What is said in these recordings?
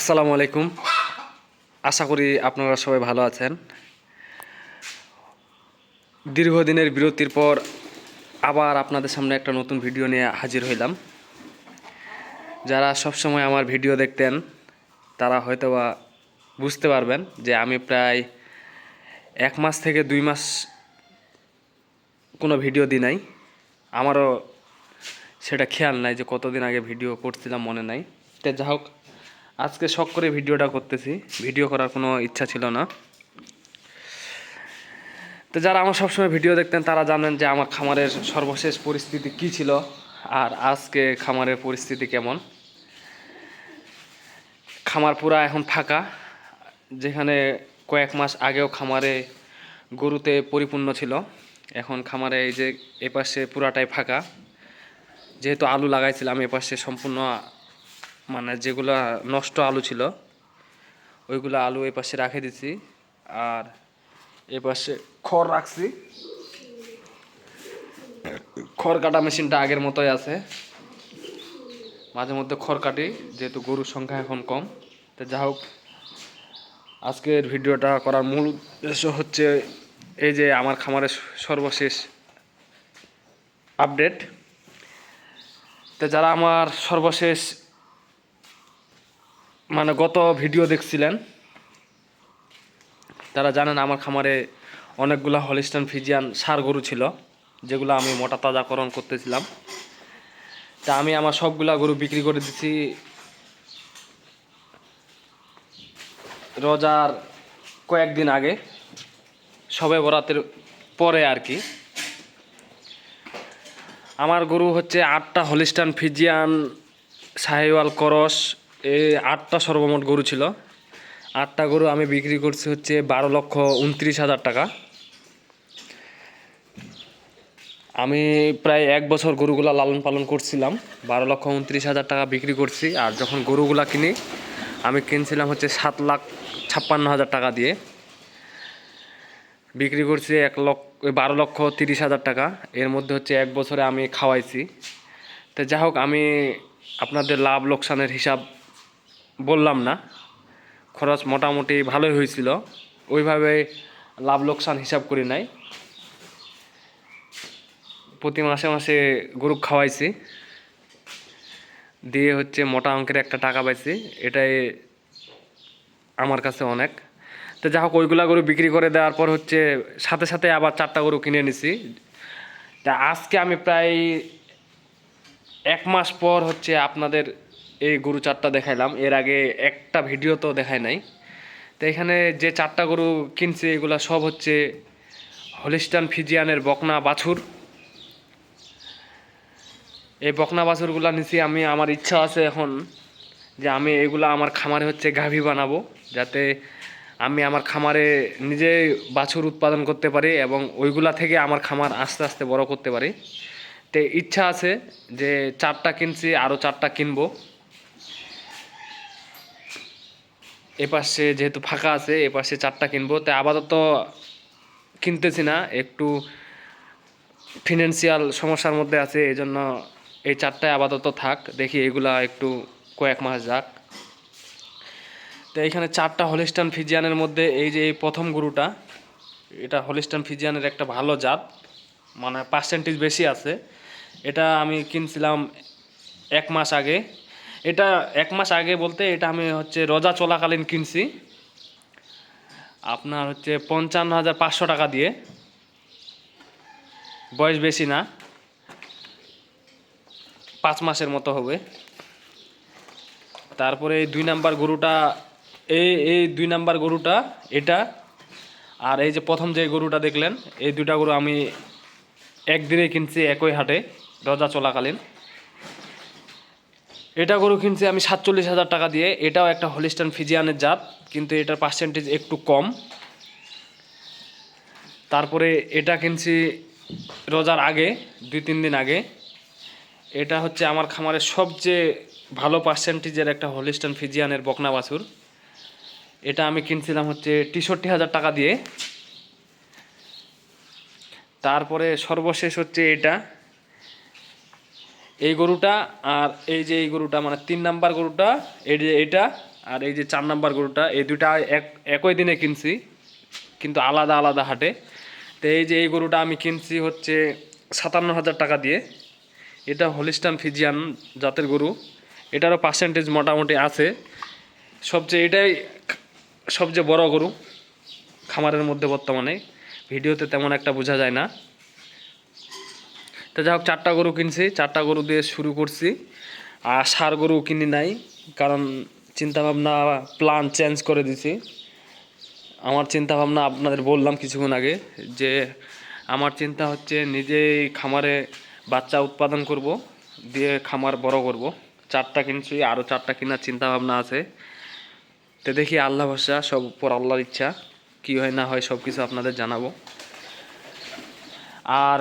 আসসালামু আলাইকুম। আশা করি আপনারা সবাই ভালো আছেন। দীর্ঘদিনের বিরতির পর আবার আপনাদের সামনে একটা নতুন ভিডিও নিয়ে হাজির হইলাম। যারা সবসময় আমার ভিডিও দেখতেন, তারা হয়তোবা বুঝতে পারবেন যে আমি প্রায় এক মাস থেকে দুই মাস কোনো ভিডিও দিই নাই। আমারও সেটা খেয়াল নাই যে কতদিন আগে ভিডিও করছিলাম মনে নাই। তো যা হোক আজকে শখ করে ভিডিওটা করতেছি। ভিডিও করার কোনো ইচ্ছা ছিল না। তো যারা আমার সবসময় ভিডিও দেখতেন, তারা জানেন যে আমার খামারের সর্বশেষ পরিস্থিতি কী ছিল আর আজকে খামারের পরিস্থিতি কেমন। খামার পুরা এখন ফাঁকা, যেখানে কয়েক মাস আগেও খামারে গরুতে পরিপূর্ণ ছিল। এখন খামারে এই যে এপাশে পুরাটাই ফাঁকা। যেহেতু আলু লাগাইছিলাম, এপাশে সম্পূর্ণ মানে যেগুলো নষ্ট আলু ছিল, ওইগুলো আলু এই পাশে রাখে দিছি। আর এ পাশে খড় রাখছি। খড় কাটা মেশিনটা আগের মতোই আছে। মাঝে মধ্যে খড় কাটি, যেহেতু গরুর সংখ্যা এখন কম। তো যা হোক, আজকের ভিডিওটা করার মূল উদ্দেশ্য হচ্ছে এই যে আমার খামারের সর্বশেষ আপডেট। তো যারা আমার সর্বশেষ মানে গত ভিডিও দেখছিলেন। তারা জানেন আমার খামারে অনেকগুলো হলিস্টান ফিজিয়ান সার গরু ছিল, যেগুলো আমি মোটা তাজাকরণ করতেছিলাম। তা আমি আমার সবগুলা গরু বিক্রি করে দিছি। রোজার কয়েকদিন আগে, সবে বরাতের পরে আর কি। আমার গরু হচ্ছে আটটা হলিস্টান ফিজিয়ান সাহেওয়াল করস এই আটটা সর্বমোট গরু ছিল। আটটা গরু আমি বিক্রি করছি হচ্ছে বারো লক্ষ উনত্রিশ হাজার টাকা। আমি প্রায় এক বছর গরুগুলা লালন পালন করছিলাম, বারো লক্ষ উনত্রিশ হাজার টাকা বিক্রি করছি। আর যখন গরুগুলা কিনি, আমি কিনছিলাম হচ্ছে সাত লাখ ছাপ্পান্ন হাজার টাকা দিয়ে। বিক্রি করছি এক লক্ষ, বারো লক্ষ তিরিশ হাজার টাকা। এর মধ্যে হচ্ছে এক বছরে আমি খাওয়াইছি। তো যাই হোক, আমি আপনাদের লাভ লোকসানের হিসাব বললাম না, খরচ মোটামুটি ভালোই হয়েছিল। ওইভাবে লাভ লোকসান হিসাব করি নাই। প্রতি মাসে মাসে গরু খাওয়াইছি। দিয়ে হচ্ছে মোটা অঙ্কের একটা টাকা পাইছি, এটাই আমার কাছে অনেক। তো যা হোক, ওইগুলা গরু বিক্রি করে দেওয়ার পর হচ্ছে সাথে সাথে আবার চারটা গরু কিনে নিছি। তা আজকে আমি প্রায় এক মাস পর হচ্ছে আপনাদের এই গরু চারটা দেখাইলাম। এর আগে একটা ভিডিও তো দেখায় নাই। তো এখানে যে চারটা গরু কিনছি, এগুলা সব হচ্ছে হলিস্টান ফিজিয়ানের বকনা বাছুর। এই বকনা বাছুরগুলা নিছি আমি, আমার ইচ্ছা আছে এখন যে আমি এগুলা আমার খামারে হচ্ছে গাভী বানাবো, যাতে আমি আমার খামারে নিজে বাছুর উৎপাদন করতে পারি এবং ওইগুলা থেকে আমার খামার আস্তে আস্তে বড় করতে পারি। তে ইচ্ছা আছে যে চারটা কিনছি আরও চারটা কিনবো। এপাশে যেহেতু ফাঁকা আছে, এপাশে চারটা কিনবো। তাই আপাতত কিনতেছি না, একটু ফিনান্সিয়াল সমস্যার মধ্যে আছে এই জন্য এই চারটায় আপাতত থাক। দেখি এগুলা একটু কয়েক মাস যাক। তো এইখানে চারটা হলিস্টান ফিজিয়ানের মধ্যে এই যে এই প্রথম গরুটা, এটা হলিস্টান ফিজিয়ানের একটা ভালো জাত মানে পার্সেন্টেজ বেশি আছে। এটা আমি কিনছিলাম এক মাস আগে। এটা এক মাস আগে বলতে এটা আমি হচ্ছে রোজা চলাকালীন কিনছি। আপনার হচ্ছে পঞ্চান্ন হাজার পাঁচশো টাকা দিয়ে। বয়স বেশি না। পাঁচ মাসের মতো হবে। তারপরে এই দুই নাম্বার গরুটা, এই এই দুই নাম্বার গরুটা, এটা, আর এই যে প্রথম যে গরুটা দেখলেন, এই দুটা গরু আমি একদিনে কিনছি একই হাটে, রোজা চলাকালীন। এটা গরু কিনছি আমি সাতচল্লিশ হাজার টাকা দিয়ে। এটাও একটা হলিস্টান ফিজিয়ানের জাত, কিন্তু এটার পার্সেন্টেজ একটু কম। তারপরে এটা কিনছি রোজার আগে, দুই তিন দিন আগে। এটা হচ্ছে আমার খামারের সবচেয়ে ভালো পার্সেন্টেজের একটা হলিস্টান ফিজিয়ানের বকনা বাছুর। এটা আমি কিনছিলাম হচ্ছে তেষট্টি হাজার টাকা দিয়ে। তারপরে সর্বশেষ হচ্ছে এটা। এই গরুটা আর এই যে এই গরুটা মানে তিন নাম্বার গরুটা, এই যে এটা আর এই যে চার নাম্বার গরুটা, এই দুটা এক, একই দিনে কিনছি, কিন্তু আলাদা আলাদা হাটে। তো এই যে এই গরুটা আমি কিনছি হচ্ছে সাতান্ন হাজার টাকা দিয়ে। এটা হলিস্টান ফিজিয়ান জাতের গরু। এটারও পার্সেন্টেজ মোটামুটি আছে। সবচেয়ে এটাই সবচেয়ে বড় গরু খামারের মধ্যে বর্তমানে। ভিডিওতে তেমন একটা বোঝা যায় না। তো যাই হোক, চারটা গরু কিনছি, চারটা গরু দিয়ে শুরু করছি। আর সার গরু কিনি নাই, কারণ চিন্তাভাবনা প্ল্যান চেঞ্জ করে দিছি। আমার চিন্তা ভাবনা আপনাদের বললাম কিছুক্ষণ আগে, যে আমার চিন্তা হচ্ছে নিজেই খামারে বাচ্চা উৎপাদন করব, দিয়ে খামার বড় করব। চারটা কিনছি আরও চারটা কেনার চিন্তা ভাবনা আছে। তো দেখি আল্লাহ ভরসা, সব উপর আল্লাহর ইচ্ছা, কী হয় না হয় সব কিছু আপনাদের জানাব। আর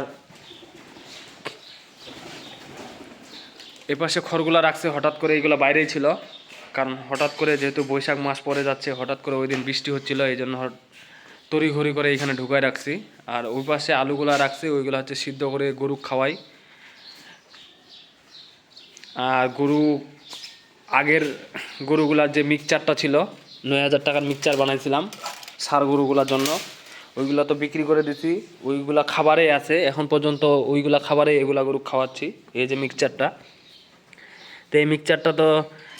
এপাশে খড়গুলা রাখছে, হঠাৎ করে এইগুলো বাইরেই ছিল। কারণ হঠাৎ করে যেহেতু বৈশাখ মাস পরে যাচ্ছে, হঠাৎ করে ওই দিন বৃষ্টি হচ্ছিল এই জন্য তড়িঘড়ি করে এখানে ঢুকায় রাখছি। আর ওই পাশে আলুগুলা রাখছি, ওইগুলো হচ্ছে সিদ্ধ করে গরু খাওয়াই। আর গরু, আগের গরুগুলার যে মিক্সচারটা ছিল, নয় হাজার টাকার মিক্সচার বানাইছিলাম, সার গরুগুলার জন্য, ওইগুলো তো বিক্রি করে দিছি। ওইগুলা খাবারে আছে, এখন পর্যন্ত ওইগুলা খাবারে এগুলা গরু খাওয়াচ্ছি, এই যে মিক্সচারটা। তো এই মিক্সচারটা তো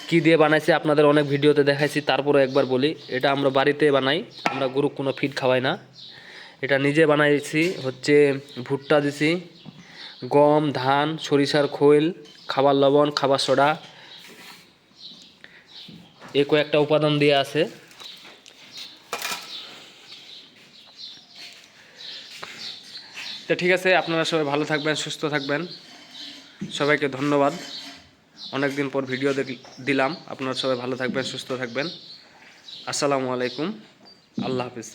কী দিয়ে বানাইছি আপনাদের অনেক ভিডিওতে দেখাইছি তারপরে একবার বলি, এটা আমরা বাড়িতে বানাই, আমরা গরু কোনো ফিড খাওয়াই না। এটা নিজে বানাইছি, হচ্ছে ভুট্টা দিছি, গম, ধান, সরিষার খৈল, খাবার লবণ, খাবার সোডা। এ কয়েকটা উপাদান দিয়ে আছে। তো ঠিক আছে, আপনারা সবাই ভালো থাকবেন, সুস্থ থাকবেন। সবাইকে ধন্যবাদ। অনেক দিন পর ভিডিও দিলাম। আপনারা সবাই ভালো থাকবেন, সুস্থ থাকবেন। আসসালামু আলাইকুম। আল্লাহ হাফিজ।